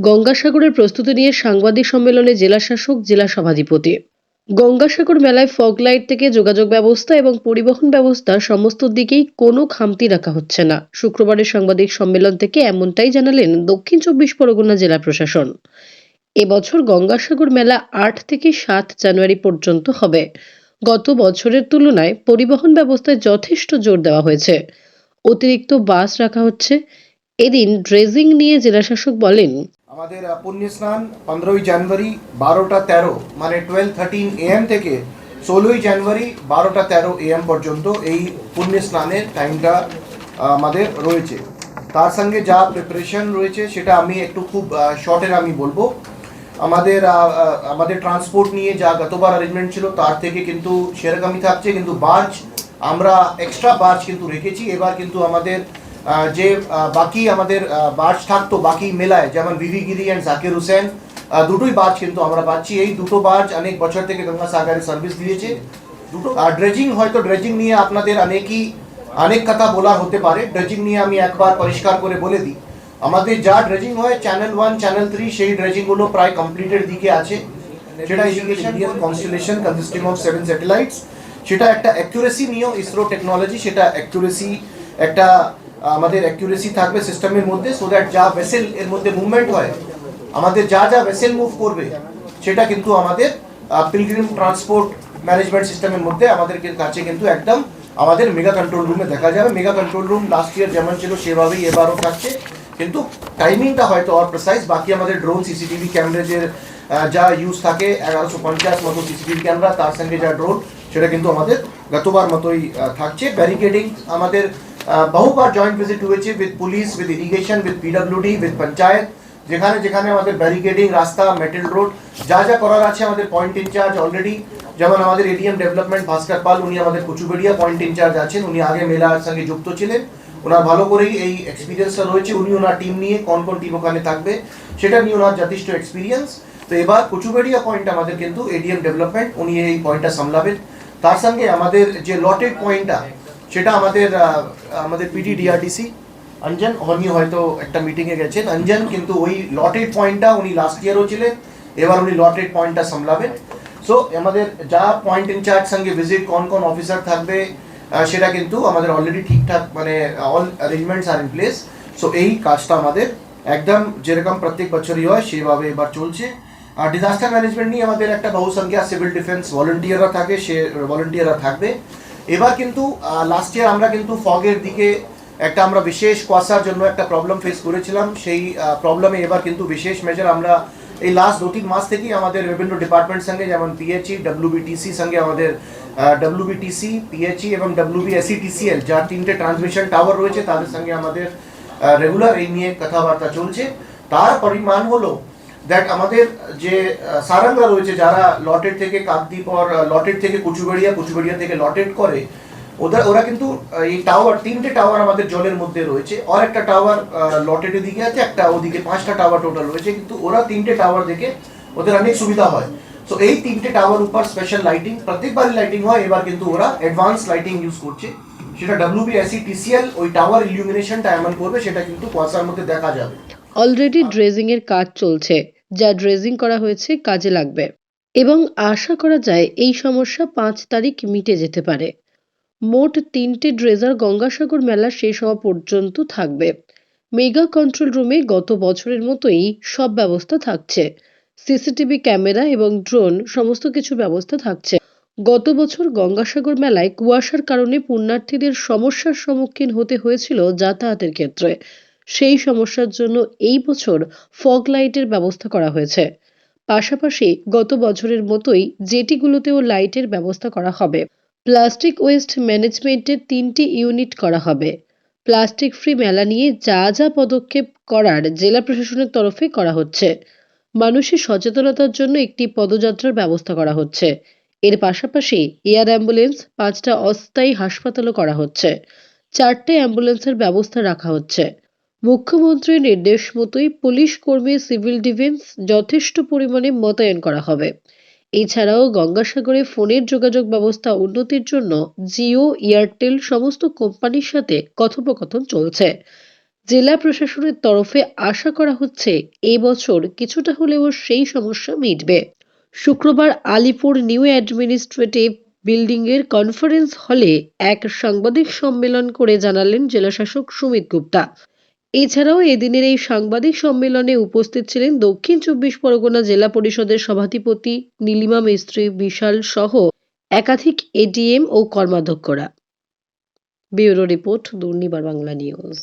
গঙ্গাসাগরের প্রস্তুতি নিয়ে সাংবাদিক সম্মেলনে জেলা শাসক জেলা সভাধিপতি। গঙ্গাসাগর মেলায় ফগ লাইট থেকে যোগাযোগ ব্যবস্থা এবং পরিবহন ব্যবস্থা সমস্ত দিকেই কোনো খামতি রাখা হচ্ছে না। শুক্রবারের সাংবাদিক সম্মেলন থেকে এমনটাই জানালেন দক্ষিণ চব্বিশ পরগনা জেলা প্রশাসন। এবছর গঙ্গাসাগর মেলা আট থেকে সাত জানুয়ারি পর্যন্ত হবে। গত বছরের তুলনায় পরিবহন ব্যবস্থায় যথেষ্ট জোর দেওয়া হয়েছে। অতিরিক্ত বাস রাখা হচ্ছে। এদিন ড্রেজিং নিয়ে জেলাশাসক বলেন আমাদের পুণ্য স্নান পনেরোই জানুয়ারি বারোটা তেরো মানে টুয়েলভ থার্টিন এএম থেকে ষোলোই জানুয়ারি বারোটা তেরো এএম পর্যন্ত এই পুণ্য স্নানের টাইমটা আমাদের রয়েছে। তার সঙ্গে যা প্রিপারেশন রয়েছে সেটা আমি একটু খুব শর্টের আমি বলব। আমাদের আমাদের ট্রান্সপোর্ট নিয়ে যা গতবার অ্যারেঞ্জমেন্ট ছিল তার থেকে কিন্তু সেরকমই থাকছে। কিন্তু বার্চ আমরা এক্সট্রা বার্চ কিন্তু রেখেছি। এবার কিন্তু আমাদের যে বাকি আমাদের বার্জ থাকতো, বাকি মেলায়, যেমন V V Giri and Zakir Hussain দুটোই বার্জ কিন্তু আমরা পাচ্ছি। এই দুটো বার্জ অনেক বছর থেকে গঙ্গা সাগরে সার্ভিস দিয়েছে। দুটো আর ড্রেজিং হয়তো ড্রেজিং নিয়ে আপনাদের অনেকই, অনেক কথা বলা হতে পারে। ড্রেজিং নিয়ে আমি একবার পরিষ্কার করে বলে দিই। আমাদের যা ড্রেজিং হয় চ্যানেল ওয়ান চ্যানেল থ্রি সেই ড্রেজিংগুলো প্রায় কমপ্লিটের দিকে আছে। সেটা indication constellation consisting of seven satellites সেটা একটা অ্যাকুরেসি নিয়েও ইসরো টেকনোলজি সেটা অ্যাকুরেসি একটা আমাদের অ্যাকুরেসি থাকবে সিস্টেমের মধ্যে সো দ্যাট যা ভেসেল এর মধ্যে মুভমেন্ট হয়, আমাদের যা যা ভেসেল মুভ করবে, সেটা কিন্তু আমাদের পিলগ্রিম ট্রান্সপোর্ট ম্যানেজমেন্ট সিস্টেমের মধ্যে আমাদের কাছে কিন্তু একদম আমাদের মেগা কন্ট্রোল রুমে দেখা যাবে। Mega control room last year যেমন ছিল, সেভাবেই এবারও থাকছে। কিন্তু টাইমিংটা হয়তো আর প্রেসাইজ বাকি আমাদের ড্রোন সিসিটিভি ক্যামেরেজের যা ইউজ থাকে, এগারোশো পঞ্চাশ মতো সিসিটিভি ক্যামেরা তার সঙ্গে যা ড্রোন সেটা কিন্তু আমাদের গতবার মতোই থাকছে। ব্যারিকেডিং আমাদের বহুবার জয়েন্ট ভিজিট হয়েছে with police with irrigation with PWD with panchayat যেখানে যেখানে আমাদের ব্যারিকেডিং রাস্তা মেটেল রোড যা যা করার আছে আমাদের পয়েন্ট ইনচার্জ অলরেডি যেমন আমাদের এডিএম ডেভেলপমেন্ট ভাস্কর পাল উনি আমাদের কুচুবেড়িয়া পয়েন্ট ইনচার্জ আছেন, উনি আগে মেলার সঙ্গে যুক্ত ছিলেন। ওনার ভালো করেই এই এক্সপিরিয়েন্সটা রয়েছে, উনি ওনার টিম নিয়ে কোন কোন টিম ওখানে থাকবে, সেটা নিয়ে ওনার যথেষ্ট এক্সপিরিয়েন্স তো এবার কুচুবেড়িয়া পয়েন্ট আমাদের কিন্তু এডিএম ডেভেলপমেন্ট উনি এই পয়েন্টটা সামলাবেন। তার সঙ্গে আমাদের যে লটেড পয়েন্টটা সেটা আমাদের আমাদের পিটি ডিআরডিসি অঞ্জন, উনি হয়তো একটা মিটিংয়ে গেছেন। অঞ্জন, কিন্তু ওই লটেড পয়েন্টটা উনি লাস্ট ইয়ারও ছিলেন। এবার উনি লটেড পয়েন্টটা সামলাবেন। সো আমাদের যা পয়েন্ট ইনচার্জ সঙ্গে ভিজিট কোন কোন অফিসার থাকবে সেটা কিন্তু আমাদের অলরেডি ঠিকঠাক মানে all arrangements are in place so এই কাজটা আমাদের একদম যেরকম প্রত্যেক বছরই হয়, সেভাবে এবার চলছে। আর ডিজাস্টার ম্যানেজমেন্ট নিয়ে আমাদের একটা বহুসংখ্যা সিভিল ডিফেন্স ভলেন্টিয়াররা থাকে, সে ভলেন্টিয়াররা থাকবে। এবার কিন্তু লাস্ট ইয়ার আমরা কিন্তু ফগের দিকে একটা আমরা বিশেষ কুয়াশার জন্য একটা প্রবলেম ফেস করেছিলাম। সেই প্রবলেমে এবার কিন্তু বিশেষ মেজার আমরা এই লাস্ট দু তিন মাস থেকেই আমাদের বিভিন্ন ডিপার্টমেন্ট সঙ্গে, যেমন পিএইচই ডব্লিউবিটিসি সঙ্গে আমাদের ডব্লিউবিটিসি পিএইচই এবং ডব্লিউবিএসিটিসিএল যার তিনটে ট্রান্সমিশন টাওয়ার রয়েছে, তাদের সঙ্গে আমাদের রেগুলার এই নিয়ে কথাবার্তা চলছে। তার পরিমাণ হলো দ্যাট আমাদের যে সারাংরা রয়েছে, যারা লটেড থেকে কাকদ্বীপ আর থেকে কুচুবেড়িয়া কুচুবেড়িয়া থেকে লটেড করে ওদের ওরা কিন্তু এই টাওয়ার, তিনটে টাওয়ার আমাদের জলের মধ্যে রয়েছে। আর একটা টাওয়ার লটেডের দিকে আছে, একটা ওদিকে পাঁচটা টাওয়ার টোটাল রয়েছে, কিন্তু ওরা তিনটে টাওয়ার দেখে ওদের অনেক সুবিধা হয়। তো এই তিনটে টাওয়ার উপর স্পেশাল লাইটিং প্রত্যেকবারই লাইটিং হয়, এবার কিন্তু ওরা অ্যাডভান্স লাইটিং ইউজ করছে। সেটা ডাব্লিউবিএসি টিসিএল ওই টাওয়ার ইলুমিনেশনটা এমন করবে, সেটা কিন্তু কুয়াশার মধ্যে দেখা যাবে। অলরেডি ড্রেজিং এর কাজ চলছে, যা ড্রেজিং করা হয়েছে কাজে লাগবে। এবং আশা করা যায় এই সমস্যা পাঁচ তারিখ মিটে যেতে পারে। মোট তিনটে ড্রেজার গঙ্গাসাগর মেলা শেষ হওয়া পর্যন্ত থাকবে। মেগা কন্ট্রোল রুমে গত বছরের মতোই সব ব্যবস্থা থাকছে। সিসিটিভি ক্যামেরা এবং ড্রোন সমস্ত কিছু ব্যবস্থা থাকছে। গত বছর গঙ্গাসাগর মেলায় কুয়াশার কারণে পুণ্যার্থীদের সমস্যার সম্মুখীন হতে হয়েছিল যাতায়াতের ক্ষেত্রে। সেই সমস্যার জন্য এই বছর ফগ লাইটের ব্যবস্থা করা হয়েছে। পাশাপাশি গত বছরের মতোই জেটিগুলোতেও লাইটের ব্যবস্থা করা হবে। প্লাস্টিক ওয়েস্ট ম্যানেজমেন্টের তিনটি ইউনিট করা হবে। প্লাস্টিক ফ্রি মেলা নিয়ে যা যা পদক্ষেপ করার জেলা প্রশাসনের তরফে করা হচ্ছে। মানুষের সচেতনতার জন্য একটি পদযাত্রার ব্যবস্থা করা হচ্ছে। এর পাশাপাশি এয়ার অ্যাম্বুলেন্স, পাঁচটা অস্থায়ী হাসপাতালও করা হচ্ছে। চারটে অ্যাম্বুলেন্সের ব্যবস্থা রাখা হচ্ছে। মুখ্যমন্ত্রীর নির্দেশ মতোই পুলিশ কর্মী সিভিল ডিফেন্স যথেষ্ট পরিমাণে মোতায়েন করা হবে। এছাড়াও গঙ্গাসাগরে ফোনের যোগাযোগ ব্যবস্থা উন্নতির জন্য জিও, এয়ারটেল সমস্ত কোম্পানির সাথে কথোপকথন চলছে। জেলা প্রশাসনের তরফে আশা করা হচ্ছে এবছর কিছুটা হলেও সেই সমস্যা মিটবে। শুক্রবার আলিপুর নিউ অ্যাডমিনিস্ট্রেটিভ বিল্ডিংয়ের কনফারেন্স হলে এক সাংবাদিক সম্মেলন করে জানালেন জেলাশাসক সুমিত গুপ্তা। এছাড়াও এদিনের এই সাংবাদিক সম্মেলনে উপস্থিত ছিলেন দক্ষিণ চব্বিশ পরগনা জেলা পরিষদের সভাধিপতি নীলিমা মিস্ত্রি, বিশাল সহ একাধিক এডিএম ও কর্মাধ্যক্ষরা। Bureau report, Durnibar Bangla news.